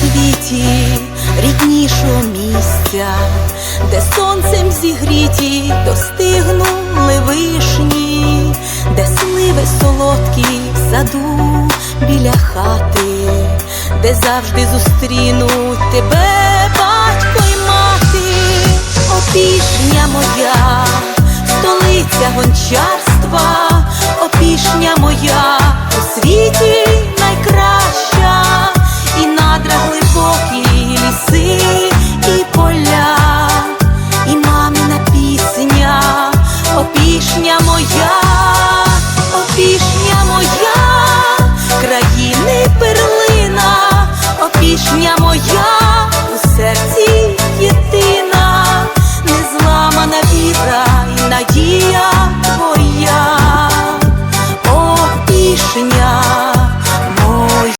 світі ріднішого місця, де сонцем зігріті достигнули вишні, де сливи солодкі в саду біля хати, де завжди зустрінуть тебе батько й мати, опішня моя, столиця гончарства, глибокі ліси, і поля, і мамина пісня, опішня моя, опішня моя, країни перлина, опішня моя.